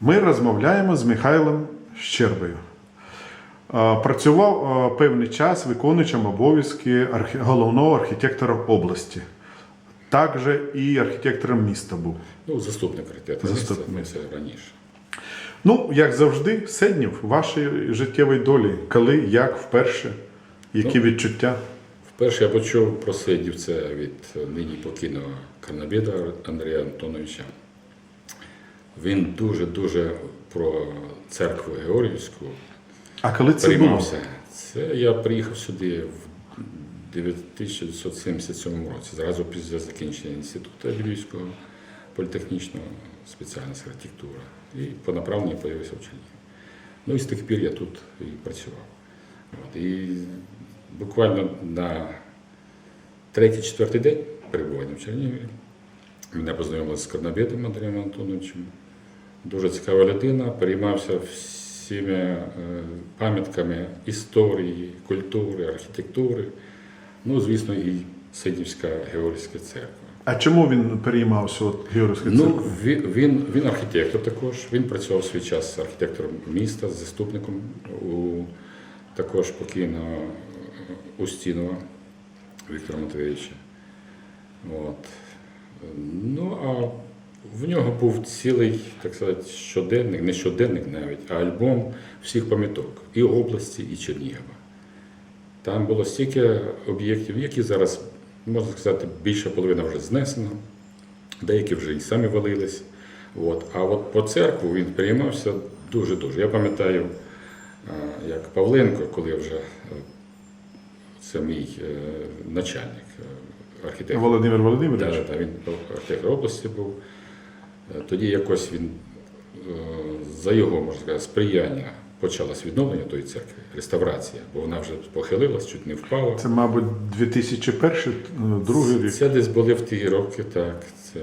Ми розмовляємо з Михайлом Щербою. Е, Працював е, певний час виконуючим обов'язки головного архітектора області. Також і архітектором міста був. Ну, заступник архітектора Заступник. міста, це раніше. Ну, як завжди, Седнів, вашої життєвої долі, коли, як, вперше, які відчуття? Вперше я почув про Сидів це від нині покійного Карнабіда Андрія Антоновича. Він дуже-дуже про церкву Георгіївську А коли це було? приймався. Це я приїхав сюди в 1977 році, зразу після закінчення інституту Львівського політехнічного спеціальність архітектура. І по направленню з'явився в Чернігові. Ну і з тих пір я тут і працював. От. І буквально на третій-четвертий день перебування в Чернігові мене познайомили з Корнобєдом Андрієм Антоновичем. Дуже цікава людина, переймався всіми е, пам'ятками історії, культури, архітектури. Ну, звісно, і Сидівська Георгійська церква. А чому він переймався от, Георгійської Ну, церкви? він, він, він архітектор також. Він працював свій час з архітектором міста, з заступником у також покійного е, Устінова Віктора Матвійовича. От. Ну, а в нього був цілий, так сказати, щоденник, не щоденник навіть, а альбом всіх пам'яток і області, і Чернігова. Там було стільки об'єктів, які зараз, можна сказати, більша половина вже знесено, деякі вже і самі валились. От. А от по церкву він переймався дуже-дуже. Я пам'ятаю, як Павленко, коли вже е, це мій е, начальник, е, архітектор. Володимир Да, Володимирович? да, він архітектор області був. Е, Тоді якось він е, за його, можна сказати, сприяння почалось відновлення тої церкви, реставрація, бо вона вже похилилась, чуть не впала. Це, мабуть, 2001 другий рік. Це десь були в ті роки, так. Це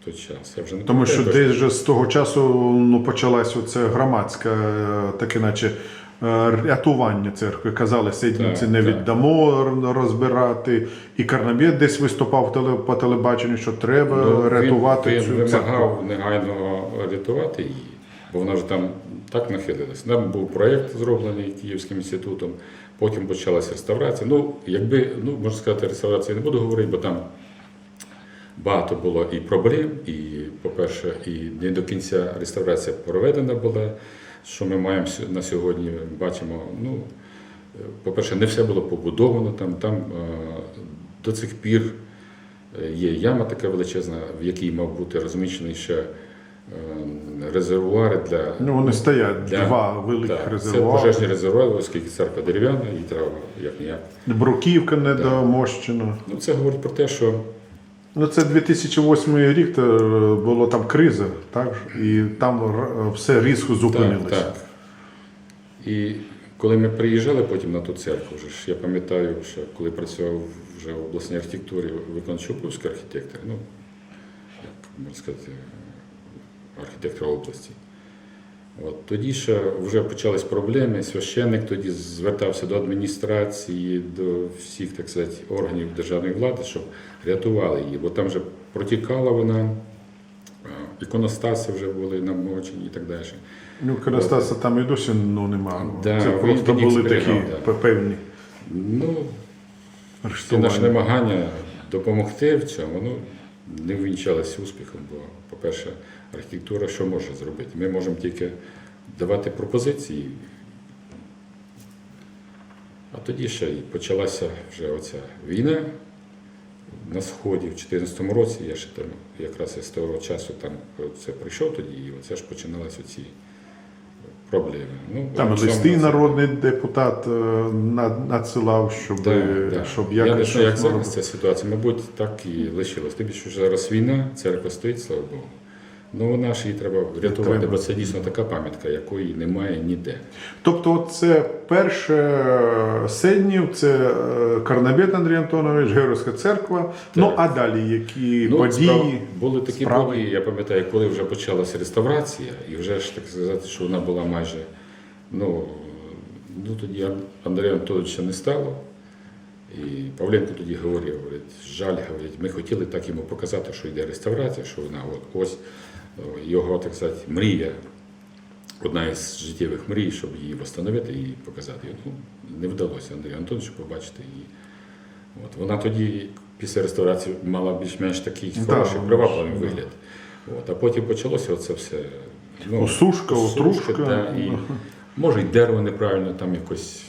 в той час. Я вже не Тому що десь же з того часу ну, почалась оце громадське, е, таке наче рятування церкви. Казали, Седнівці не віддамо розбирати. І Карнабєд десь виступав по телебаченню, що треба Ну, рятувати він, цю він церкву. вимагав негайно рятувати її, бо вона вже там так нахилилась. Там був проєкт зроблений Київським інститутом, потім почалася реставрація. Ну, якби, ну, можна сказати, реставрація не буду говорити, бо там багато було і проблем, і, по-перше, і не до кінця реставрація проведена була. Що ми маємо на сьогодні, бачимо, ну, по-перше, не все було побудовано там. Там е, до цих пір е, є яма така величезна, в якій мав бути розміщений ще е, резервуари для. Ну, вони стоять, для- два великих Так, Це пожежні резервуари, оскільки церква дерев'яна, її треба як ніяк. Бруківка недомощена. Ну, це говорить про те, що Ну, це 2008 рік, то була там криза, так? І там все різко зупинилося. Так, так. І коли ми приїжджали потім на ту церкву, вже ж, я пам'ятаю, що коли працював вже в обласній архітектурі виконуючий обов'язки архітектор, ну, як можна сказати, архітектор області. От, тоді ще вже почались проблеми. Священник тоді звертався до адміністрації, до всіх так сказати, органів державної влади, щоб рятували її, бо там вже протікала вона, іконостаси вже були намочені і так далі. Ну, Керастаса там і досі ну, нема. Да, це просто були такі да. певні Ну, Ті наші намагання допомогти в цьому ну, не ввінчалися успіхом, бо, по-перше, архітектура що може зробити? Ми можемо тільки давати пропозиції. А тоді ще і почалася вже оця війна на Сході в 2014 році. Я ще там якраз з того часу там це прийшов тоді, і оце ж починалися оці проблеми. Ну, Там листий листи народний депутат е, надсилав, щоб, Да, е, да. щоб Я не знаю, як зараз ця ситуація, мабуть, так і лишилась. Тим більше що зараз війна, церква стоїть, слава Богу. Ну вона ж її треба врятувати, Треба. бо це дійсно така пам'ятка, якої немає ніде. Тобто, це перше е, Седнів, це е, Карнабет Андрій Антонович, Георгійська церква. Ну а далі які Ну, події? справ- були такі справи? події, я пам'ятаю, коли вже почалася реставрація, і вже ж так сказати, що вона була майже. Ну, ну тоді Андрія Анатолійовича не стало. І Павленко тоді говорив, говорить, жаль, говорить, ми хотіли так йому показати, що йде реставрація, що вона от, ось його, так сказати, мрія, одна із життєвих мрій, щоб її встановити і показати. Ну, не вдалося Андрію Антоновичу побачити її. От. Вона тоді, після реставрації, мала більш-менш такий хороший вона привабливий да. вигляд. От. А потім почалося оце все. ну, Осушка, отрушка. да, і, може, і дерево неправильно там якось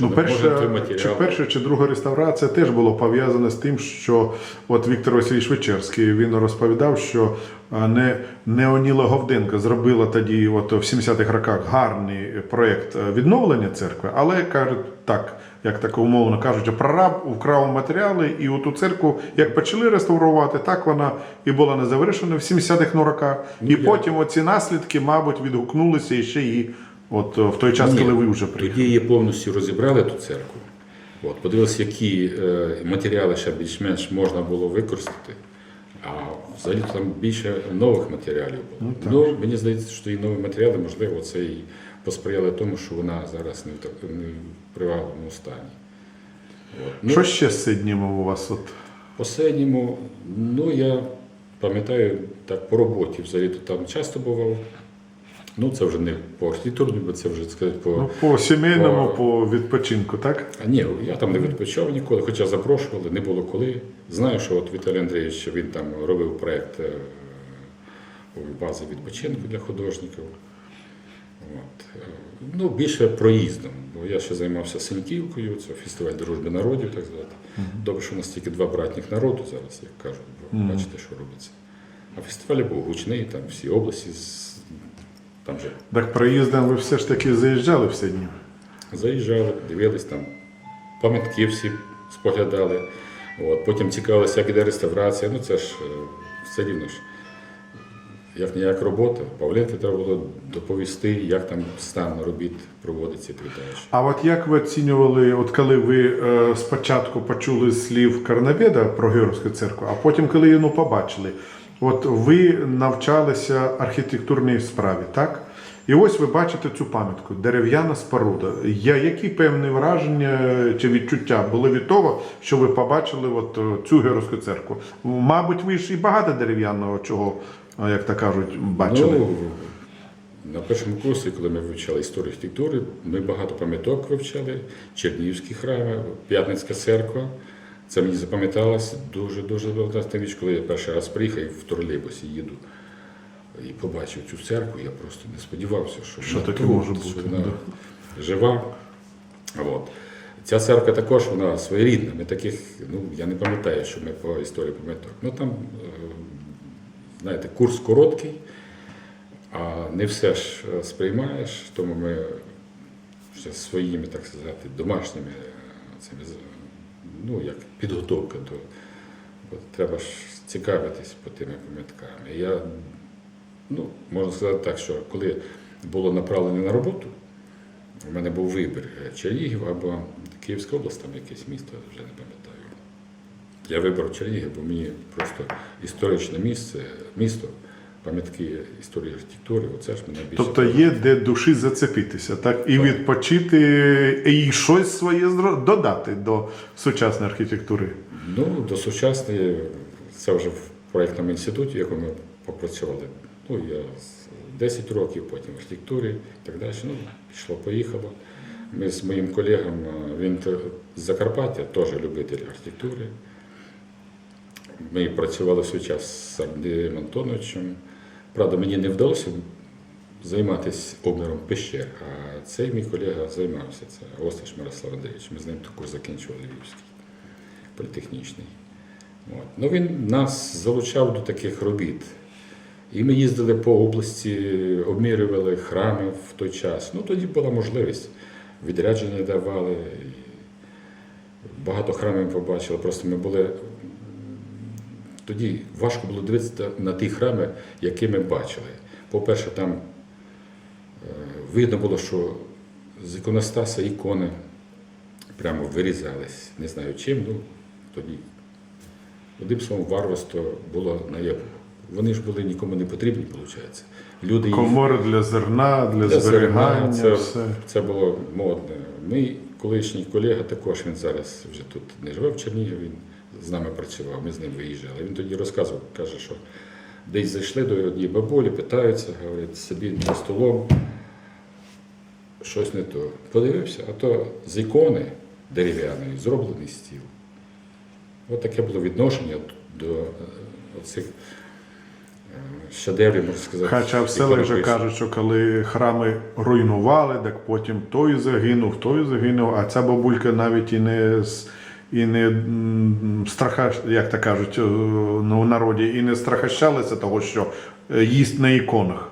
Ну, перша, чи перша, чи друга реставрація теж було пов'язане з тим, що от Віктор Васильович Вечерський він розповідав, що а, не Неоніла Говденко зробила тоді, от в 70-х роках, гарний проєкт е, відновлення церкви, але кажуть так, як так умовно кажуть, прораб вкрав матеріали, і оту церкву, як почали реставрувати, так вона і була не завершена в 70-х ну, роках. І я- потім оці наслідки, мабуть, відгукнулися і ще і от е, в той час, Ні, коли ви вже приїхали. Тоді її повністю розібрали ту церкву. От, подивилися, які е, матеріали ще більш-менш можна було використати. А взагалі там більше нових матеріалів було. Ну, мені здається, що і нові матеріали, можливо, це і посприяли тому, що вона зараз не в, так- не в приватному стані. От. Ну, Що ще з Сиднімом у вас? От? Останньому, ну я пам'ятаю так по роботі, взагалі там часто бував. Ну, це вже не по архітектурній, бо це вже так сказати, по. Ну, по сімейному, По- по відпочинку, так? А ні, я там не відпочивав ніколи, хоча запрошували, не було коли. Знаю, що от Віталій Андрійович він там робив проєкт е, бази відпочинку для художників. От. Ну, більше проїздом, бо я ще займався Синьківкою, це фестиваль дружби народів, так звати. Добре, що у нас тільки два братніх народу зараз, як кажуть, бо Мгм. бачите, що робиться. А фестиваль був гучний, там всі області, з- там же Так проїздом ви все ж таки заїжджали в Сиднів? Заїжджали, дивились там, пам'ятки всі споглядали. От, потім цікавилися, як іде реставрація. Ну це ж е, все рівно ж. Як ніяк робота. Павленки треба було доповісти, як там стан робіт проводиться і так далі. А от як ви оцінювали, от коли ви е, спочатку почули слів Карнаведа про Георгську церкву, а потім, коли її ну, побачили, от ви навчалися архітектурній справі, так? І ось ви бачите цю пам'ятку, дерев'яна споруда. Я, які певні враження чи відчуття були від того, що ви побачили от, е, цю Георгську церкву? Мабуть, ви ж і багато дерев'яного чого, е, як то кажуть, бачили. Ну, на першому курсі, коли ми вивчали історію архітектури, ми багато пам'яток вивчали, Чернігівські храми, П'ятницька церква. Це мені запам'яталось дуже-дуже добре. Тим коли я перший раз приїхав в тролейбусі їду і побачив цю церкву, я просто не сподівався, що, Що вона таке тут, може що бути, вона жива. От. Ця церква також вона своєрідна. Ми таких, ну я не пам'ятаю, що ми по історії пам'яток. Ну там, е, знаєте, курс короткий, а не все ж е, сприймаєш, тому ми ще своїми, так сказати, домашніми е, цими, ну, як підготовка до. Бо треба ж цікавитись по тими пам'ятками. Я, ну, можна сказати так, що коли було направлення на роботу, у мене був вибір е, Чернігів або Київська область, там якесь місто, вже не пам'ятаю. Я вибрав Чернігів, бо мені просто історичне місце, місто, пам'ятки історії архітектури, оце ж мене більше. Тобто є де душі зацепитися, так? І відпочити, і щось своє додати до сучасної архітектури. Ну, до сучасної, це вже в проєктному інституті, в якому ми попрацювали. Ну, я 10 років, потім в архітектурі і так далі. Ну, пішло, поїхало. Ми з моїм колегом, він з Закарпаття, теж любитель архітектури. Ми працювали в свій час з Андрієм Антоновичем. Правда, мені не вдалося займатися обміром пещер, а цей мій колега займався. Це Осташ Мирослав Андрійович. Ми з ним також закінчували Львівський політехнічний. От. Ну, він нас залучав до таких робіт. І ми їздили по області, обмірювали храми в той час. Ну, тоді була можливість. Відрядження давали. Багато храмів побачили. Просто ми були. Тоді важко було дивитися на ті храми, які ми бачили. По-перше, там е, видно було, що з іконостаса ікони прямо вирізались. Не знаю чим, ну тоді. Одним словом, варварство було на єпоху. Вони ж були нікому не потрібні, виходить. Люди їх для зерна, для, Для зберігання, зерна, це- все. це було модне. Мій колишній колега також він зараз вже тут не живе в Чернігові, він з нами працював, ми з ним виїжджали. Він тоді розказував, каже, що десь зайшли до однієї бабулі, питаються, говорять, собі за столом щось не то. Подивився, а то з ікони дерев'яної зроблений стіл. От таке було відношення до е, оцих е, шедеврів, можна сказати. Хоча в селах вже кажуть, що коли храми руйнували, так потім той загинув, той загинув, а ця бабулька навіть і не з- і не страха, як то кажуть е, ну, в народі, і не страхащалася того, що е, їсть на іконах.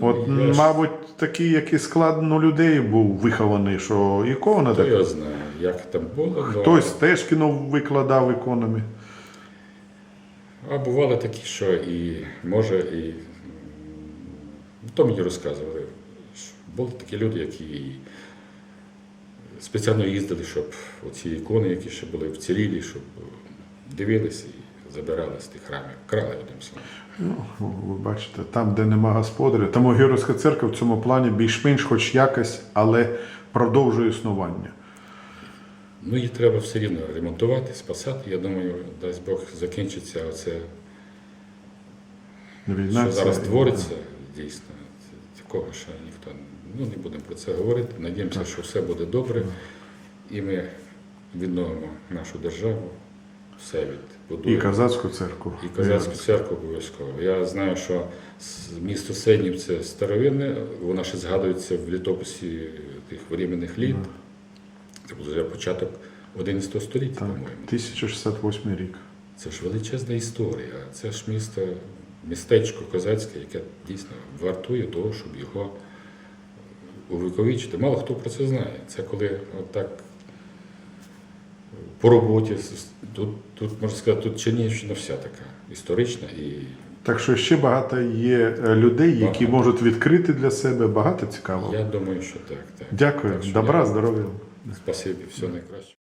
От, я ж- мабуть, такий який склад ну, людей був вихований, що ікона Хто так. його знає, як там було. Хтось теж кіно викладав іконами. А бували такі, що і може, і то мені розказували. що Були такі люди, які спеціально їздили, щоб оці ікони, які ще були вцілілі, щоб дивилися і забирали з тих храмів, крали одним словом. Ну, ви бачите, там, де нема господаря, тому Георгійська церква в цьому плані більш-менш хоч якось, але продовжує існування. Ну, її треба все рівно ремонтувати, спасати. Я думаю, дасть Бог закінчиться оце, Війна що зараз твориться, дійсно. Такого ще ніхто ну, не будемо про це говорити. Надіємося, що все буде добре, і ми відновимо нашу державу, все І казацьку церкву. І козацьку церкву обов'язково. Я знаю, що місто Седнів це старовинне, воно ще згадується в літописі тих временних літ. Це був початок 11 століття, по-моєму. 1068 рік. Це ж величезна історія. Це ж місто, містечко козацьке, яке дійсно вартує того, щоб його увіковічити. Мало хто про це знає. Це коли отак по роботі тут, тут можна сказати, тут Чернігівщина вся така історична і Так що ще багато є е, людей, які Багато. можуть відкрити для себе багато цікавого. я думаю, що так. так. Дякую, Так що добра, здоров'я. Спасибі, все найкраще.